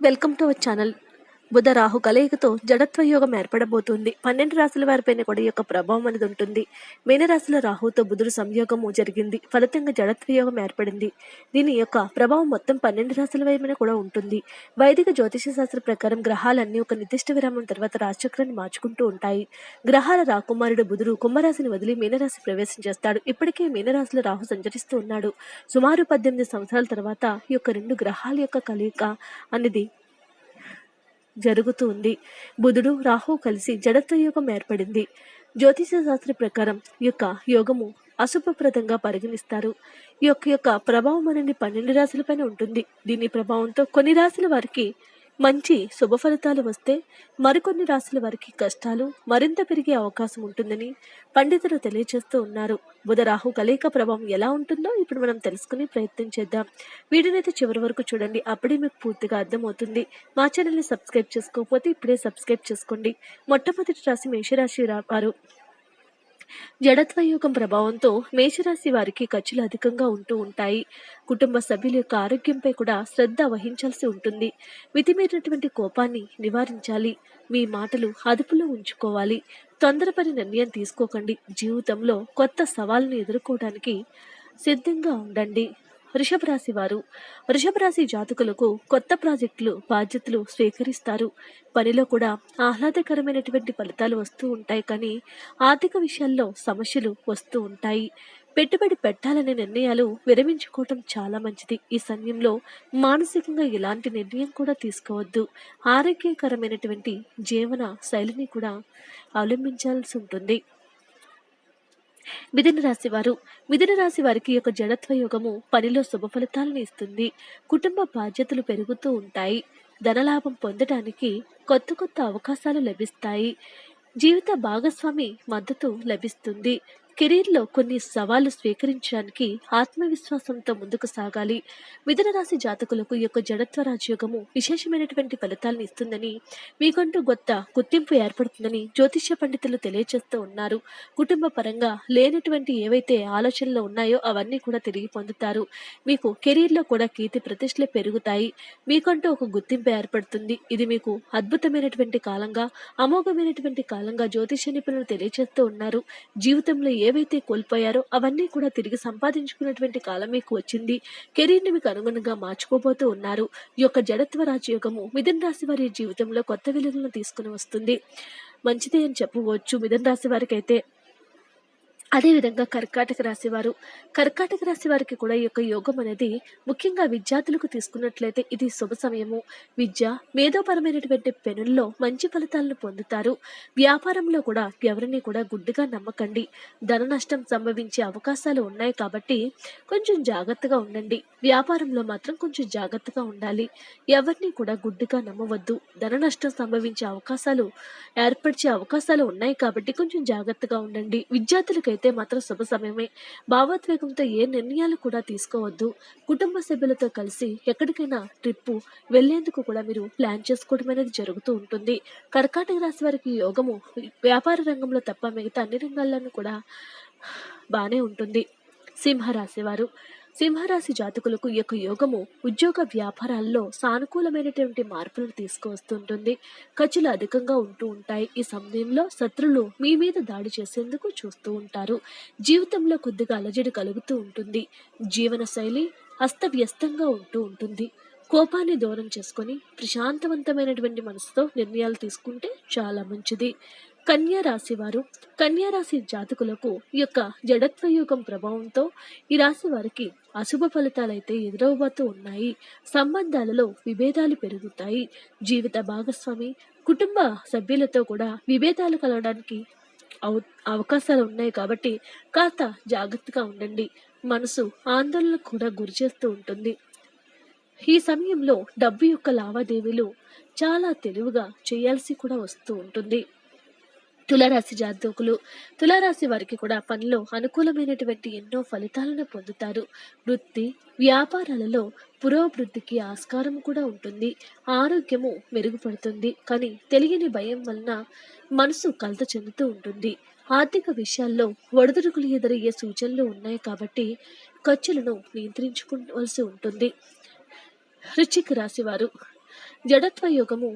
Welcome to our channel. బుధ రాహు కలయికతో జడత్వ యోగం ఏర్పడబోతుంది. పన్నెండు రాశుల వారిపైన కూడా ఈ యొక్క ప్రభావం అనేది ఉంటుంది. మీనరాశిలో రాహుతో బుధుడు సంయోగము జరిగింది. ఫలితంగా జడత్వ యోగం ఏర్పడింది. దీని యొక్క ప్రభావం మొత్తం పన్నెండు రాశుల వైపున కూడా ఉంటుంది. వైదిక జ్యోతిష శాస్త్ర ప్రకారం గ్రహాలన్నీ ఒక నిర్దిష్ట విరామం తర్వాత రాశిచక్రాన్ని మార్చుకుంటూ ఉంటాయి. గ్రహాల రాకుమారుడు బుధుడు కుంభరాశిని వదిలి మీనరాశి ప్రవేశం చేస్తాడు. ఇప్పటికే మీనరాశిలో రాహు సంచరిస్తూ ఉన్నాడు. సుమారు పద్దెనిమిది సంవత్సరాల తర్వాత ఈ యొక్క రెండు గ్రహాల యొక్క కలయిక అనేది జరుగుతుంది. బుధుడు రాహు కలిసి జడత్వ యోగం ఏర్పడింది. జ్యోతిష శాస్త్ర ప్రకారం ఈ యొక్క యోగము అశుభప్రదంగా పరిగణిస్తారు. ఈ యొక్క యొక్క ప్రభావం అనేది పన్నెండు రాశులపైన ఉంటుంది. దీని ప్రభావంతో కొన్ని రాశుల వారికి మంచి శుభ ఫలితాలు వస్తే మరికొన్ని రాశుల వారికి కష్టాలు మరింత పెరిగే అవకాశం ఉంటుందని పండితులు తెలియజేస్తూ ఉన్నారు. బుధ రాహు కలయిక ప్రభావం ఎలా ఉంటుందో ఇప్పుడు మనం తెలుసుకునే ప్రయత్నం చేద్దాం. వీడినైతే చివరి వరకు చూడండి. అప్పుడే మీకు పూర్తిగా అర్థమవుతుంది. మా ఛానల్ని సబ్స్క్రైబ్ చేసుకోకపోతే ఇప్పుడే సబ్స్క్రైబ్ చేసుకోండి. మొట్టమొదటి రాశి మేషరాశి వారు జడత్వ యోగం ప్రభావంతో మేషరాశి వారికి ఖర్చులు అధికంగా ఉంటూ ఉంటాయి. కుటుంబ సభ్యుల యొక్క ఆరోగ్యంపై కూడా శ్రద్ధ వహించాల్సి ఉంటుంది. మితిమీరినటువంటి కోపాన్ని నివారించాలి. మీ మాటలు అదుపులో ఉంచుకోవాలి. తొందరపడి నిర్ణయం తీసుకోకండి. జీవితంలో కొత్త సవాళ్ళను ఎదుర్కోవడానికి సిద్ధంగా ఉండండి. వృషభ రాశి వారు. వృషభ రాశి జాతకులకు కొత్త ప్రాజెక్టులు బాధ్యతలు స్వీకరిస్తారు. పనిలో కూడా ఆహ్లాదకరమైనటువంటి ఫలితాలు వస్తూ ఉంటాయి కానీ ఆర్థిక విషయాల్లో సమస్యలు వస్తూ ఉంటాయి. పెట్టుబడి పెట్టాలనే నిర్ణయాలు విరమించుకోవటం చాలా మంచిది. ఈ సమయంలో మానసికంగా ఎలాంటి నిర్ణయం కూడా తీసుకోవద్దు. ఆరోగ్యకరమైనటువంటి జీవన శైలిని కూడా అవలంబించాల్సి ఉంటుంది. మిథున రాశి వారు మిథున రాశి వారికి యొక్క జడత్వ యోగము పనిలో శుభ ఫలితాలను ఇస్తుంది. కుటుంబ బాధ్యతలు పెరుగుతూ ఉంటాయి. ధనలాభం పొందడానికి కొత్త కొత్త అవకాశాలు లభిస్తాయి. జీవిత భాగస్వామి మద్దతు లభిస్తుంది. కెరీర్లో కొన్ని సవాళ్ళు స్వీకరించడానికి ఆత్మవిశ్వాసంతో ముందుకు సాగాలి. మిథున రాశి జాతకులకు ఈ యొక్క జడత్వ రాజయోగము విశేషమైనటువంటి ఫలితాలను ఇస్తుందని మీకంటూ కొత్త గుర్తింపు ఏర్పడుతుందని జ్యోతిష్య పండితులు తెలియజేస్తూ ఉన్నారు. కుటుంబ పరంగా లేనటువంటి ఏవైతే ఆలోచనలు ఉన్నాయో అవన్నీ కూడా తిరిగి పొందుతారు. మీకు కెరీర్లో కూడా కీర్తి ప్రతిష్టలు పెరుగుతాయి. మీకంటూ ఒక గుర్తింపు ఏర్పడుతుంది. ఇది మీకు అద్భుతమైనటువంటి కాలంగా అమోఘమైనటువంటి కాలంగా జ్యోతిష నిపుణులు తెలియజేస్తూ ఉన్నారు. జీవితంలో ఏ ఏవైతే కోల్పోయారో అవన్నీ కూడా తిరిగి సంపాదించుకున్నటువంటి కాలం మీకు వచ్చింది. కెరీర్ని మీకు అనుగుణంగా మార్చుకోబోతూ ఉన్నారు. ఈ యొక్క జడత్వ రాజయోగము మిథున రాశి వారి జీవితంలో కొత్త వెలుగులను తీసుకుని వస్తుంది. మంచిదే అని చెప్పవచ్చు. మిథున రాశి వారికి అయితే అదేవిధంగా కర్కాటక రాశి వారు. కర్కాటక రాశి వారికి కూడా ఈ యొక్క యోగం అనేది ముఖ్యంగా విద్యార్థులకు తీసుకున్నట్లయితే ఇది శుభ సమయము. విద్య మేధోపరమైనటువంటి పెనుల్లో మంచి ఫలితాలను పొందుతారు. వ్యాపారంలో కూడా ఎవరిని కూడా గుడ్డుగా నమ్మకండి. ధన నష్టం సంభవించే అవకాశాలు ఉన్నాయి కాబట్టి కొంచెం జాగ్రత్తగా ఉండండి. వ్యాపారంలో మాత్రం కొంచెం జాగ్రత్తగా ఉండాలి. ఎవరిని కూడా గుడ్డుగా నమ్మవద్దు. ధన నష్టం సంభవించే అవకాశాలు ఏర్పరిచే అవకాశాలు ఉన్నాయి కాబట్టి కొంచెం జాగ్రత్తగా ఉండండి. విద్యార్థులకైతే మాత్రం శుభ సమయమే. భావోద్వేగంతో ఏ నిర్ణయాలు కూడా తీసుకోవద్దు. కుటుంబ సభ్యులతో కలిసి ఎక్కడికైనా ట్రిప్పు వెళ్ళేందుకు కూడా మీరు ప్లాన్ చేసుకోవడం అనేది జరుగుతూ ఉంటుంది. కర్కాటక రాశి వారికి యోగము వ్యాపార రంగంలో తప్ప మిగతా అన్ని రంగాల్లోనూ కూడా బాగానే ఉంటుంది. సింహరాశి వారు సింహరాశి జాతకులకు యొక్క యోగము ఉద్యోగ వ్యాపారాల్లో సానుకూలమైనటువంటి మార్పులను తీసుకువస్తుంటుంది. ఖర్చులు అధికంగా ఉంటూ ఉంటాయి. ఈ సమయంలో శత్రులు మీ మీద దాడి చేసేందుకు చూస్తూ ఉంటారు. జీవితంలో కొద్దిగా అలజడి కలుగుతూ ఉంటుంది. జీవన శైలి అస్తవ్యస్తంగా ఉంటూ ఉంటుంది. కోపాన్ని దూరం చేసుకొని ప్రశాంతవంతమైనటువంటి మనసుతో నిర్ణయాలు తీసుకుంటే చాలా మంచిది. కన్యా రాశి వారు కన్యా రాశి జాతకులకు యొక్క జడత్వ యోగం ప్రభావంతో ఈ రాశి వారికి అశుభ ఫలితాలైతే ఎదురవబోతూ ఉన్నాయి. సంబంధాలలో విభేదాలు పెరుగుతాయి. జీవిత భాగస్వామి కుటుంబ సభ్యులతో కూడా విభేదాలు కలగడానికి అవ అవకాశాలు ఉన్నాయి కాబట్టి కాస్త జాగ్రత్తగా ఉండండి. మనసు ఆందోళనకు కూడా గురి చేస్తూ ఉంటుంది. ఈ సమయంలో డబ్బు యొక్క లావాదేవీలు చాలా తెలివిగా చేయాల్సి కూడా వస్తూ ఉంటుంది. తులారాశి జాతకులు. తులారాశి వారికి కూడా పనిలో అనుకూలమైనటువంటి ఎన్నో ఫలితాలను పొందుతారు. వృత్తి వ్యాపారాలలో పురోభివృద్ధికి ఆస్కారం కూడా ఉంటుంది. ఆరోగ్యము మెరుగుపడుతుంది. కానీ తెలియని భయం వలన మనసు కలత చెందుతూ ఉంటుంది. ఆర్థిక విషయాల్లో ఒడిదుడుకులు ఎదురయ్యే సూచనలు ఉన్నాయి కాబట్టి ఖర్చులను నియంత్రించుకోవాల్సి ఉంటుంది. వృశ్చిక రాశి వారు. జడత్వ యోగము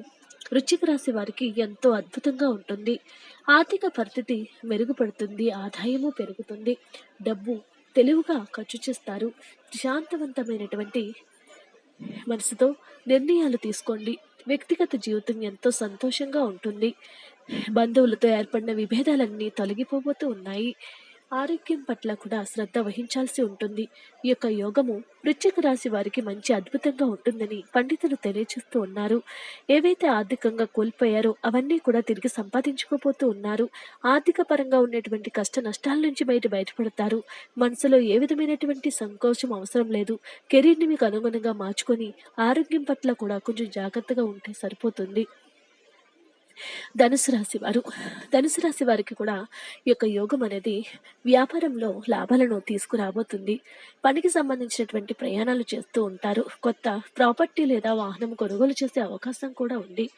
వృశ్చిక రాశి వారికి ఎంతో అద్భుతంగా ఉంటుంది. ఆర్థిక పరిస్థితి మెరుగుపడుతుంది ఆదాయము పెరుగుతుంది. డబ్బు తెలివిగా ఖర్చు చేస్తారు. శాంతవంతమైనటువంటి మనసుతో నిర్ణయాలు తీసుకోండి. వ్యక్తిగత జీవితం ఎంతో సంతోషంగా ఉంటుంది. బంధువులతో ఏర్పడిన విభేదాలన్నీ తొలగిపోబోతూ ఉన్నాయి. ఆరోగ్యం పట్ల కూడా శ్రద్ధ వహించాల్సి ఉంటుంది. ఈ యొక్క యోగము వృశ్చిక రాశి వారికి మంచి అద్భుతంగా ఉంటుందని పండితులు తెలియజేస్తూ ఉన్నారు. ఏవైతే ఆర్థికంగా కోల్పోయారో అవన్నీ కూడా తిరిగి సంపాదించుకోపోతూ ఉన్నారు. ఆర్థిక పరంగా ఉన్నటువంటి కష్ట నష్టాల నుంచి బయట బయటపడతారు. మనసులో ఏ విధమైనటువంటి సంకోచం అవసరం లేదు. కెరీర్ని మీకు అనుగుణంగా మార్చుకొని ఆరోగ్యం పట్ల కూడా కొంచెం జాగ్రత్తగా ఉంటే సరిపోతుంది. ధనుసు రాశి వారు. ధనుసు రాశి వారికి కూడా ఈ యొక్క యోగం అనేది వ్యాపారంలో లాభాలను తీసుకురాబోతుంది. పనికి సంబంధించినటువంటి ప్రయాణాలు చేస్తూ ఉంటారు. కొత్త ప్రాపర్టీ లేదా వాహనం కొనుగోలు చేసే అవకాశం కూడా ఉంది.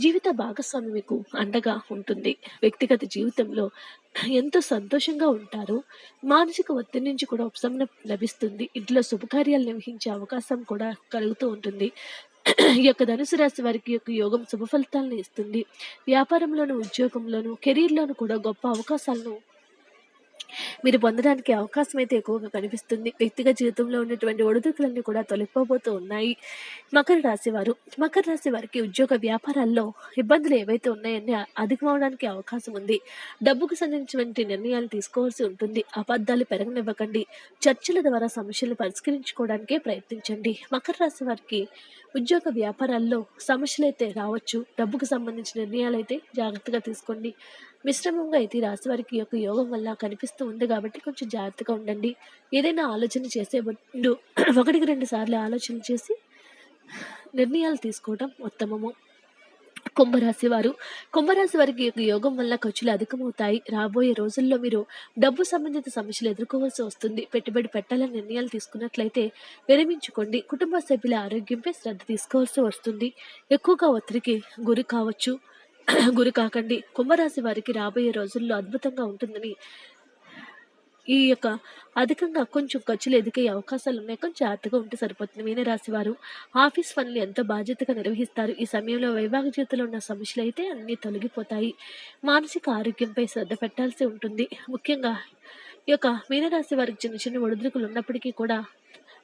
జీవిత భాగస్వామి మీకు అండగా ఉంటుంది. వ్యక్తిగత జీవితంలో ఎంతో సంతోషంగా ఉంటారు. మానసిక ఒత్తిడి నుంచి కూడా ఉపశమనం లభిస్తుంది. ఇంట్లో శుభకార్యాలు నిర్వహించే అవకాశం కూడా కలుగుతూ ఉంటుంది. ఈ యొక్క ధనుసు రాశి వారికి యొక్క యోగం శుభ ఫలితాలను ఇస్తుంది. వ్యాపారంలోను ఉద్యోగంలోను కెరీర్లోను కూడా గొప్ప అవకాశాలను మీరు పొందడానికి అవకాశం అయితే ఎక్కువగా కనిపిస్తుంది. వ్యక్తిగత జీవితంలో ఉన్నటువంటి ఒడిదుడుకులన్నీ కూడా తొలగిపోబోతూ ఉన్నాయి. మకర రాశి వారు. మకర రాశి వారికి ఉద్యోగ వ్యాపారాల్లో ఇబ్బందులు ఏవైతే ఉన్నాయని అధికమవడానికి అవకాశం ఉంది. డబ్బుకు సంబంధించినటువంటి నిర్ణయాలు తీసుకోవాల్సి ఉంటుంది. అబద్ధాలు పెరగనివ్వకండి. చర్చల ద్వారా సమస్యలు పరిష్కరించుకోవడానికే ప్రయత్నించండి. మకర రాశి వారికి ఉద్యోగ వ్యాపారాల్లో సమస్యలు అయితే రావచ్చు. డబ్బుకు సంబంధించిన నిర్ణయాలు అయితే జాగ్రత్తగా తీసుకోండి. మిశ్రమంగా అయితే రాశి వారికి యొక్క యోగం వల్ల కనిపిస్తూ ఉంది కాబట్టి కొంచెం జాగ్రత్తగా ఉండండి. ఏదైనా ఆలోచన చేసే ముందు ఒకటికి రెండు సార్లు ఆలోచన చేసి నిర్ణయాలు తీసుకోవడం ఉత్తమము. కుంభరాశి వారు కుంభరాశి వారికి యొక్క యోగం వల్ల ఖర్చులు అధికమవుతాయి. రాబోయే రోజుల్లో మీరు డబ్బు సంబంధిత సమస్యలు ఎదుర్కోవాల్సి వస్తుంది. పెట్టుబడి పెట్టాలని నిర్ణయాలు తీసుకున్నట్లయితే విరమించుకోండి. కుటుంబ సభ్యుల ఆరోగ్యంపై శ్రద్ధ తీసుకోవాల్సి వస్తుంది. ఎక్కువగా ఒత్తిడికి గురి కావచ్చు. గురి కాకండి. కుంభరాశి వారికి రాబోయే రోజుల్లో అద్భుతంగా ఉంటుందని ఈ యొక్క అధికంగా కొంచెం ఖర్చులు ఎదిగే అవకాశాలు ఉన్నాయి. కొంచెం జాగ్రత్తగా ఉంటే సరిపోతుంది. మీనరాశి వారు ఆఫీస్ పనులు ఎంతో బాధ్యతగా నిర్వహిస్తారు? ఈ సమయంలో వైవాహిక జీవితంలో ఉన్న సమస్యలు అయితే అన్నీ తొలగిపోతాయి. మానసిక ఆరోగ్యంపై శ్రద్ధ పెట్టాల్సి ఉంటుంది. ముఖ్యంగా ఈ యొక్క మీనరాశి వారికి చిన్న చిన్న ఒడిదుడుకులు ఉన్నప్పటికీ కూడా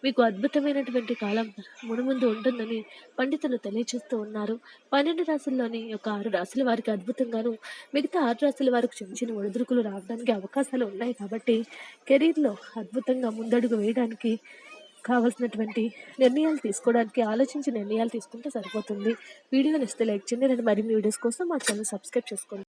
మీకు అద్భుతమైనటువంటి కాలం మునుముందు ఉంటుందని పండితులు తెలియజేస్తూ ఉన్నారు. పన్నెండు రాశుల్లోని ఒక ఆరు రాశుల వారికి అద్భుతంగాను మిగతా ఆరు రాశుల వారికి చిన్న చిన్న ఒడిదుడుకులు రావడానికి అవకాశాలు ఉన్నాయి కాబట్టి కెరీర్లో అద్భుతంగా ముందడుగు వేయడానికి కావాల్సినటువంటి నిర్ణయాలు తీసుకోవడానికి ఆలోచించి నిర్ణయాలు తీసుకుంటే సరిపోతుంది. వీడియోని ఇస్తే లైక్ చేయండి. మరిన్ని వీడియోస్ కోసం మా ఛానల్ సబ్స్క్రైబ్ చేసుకోండి.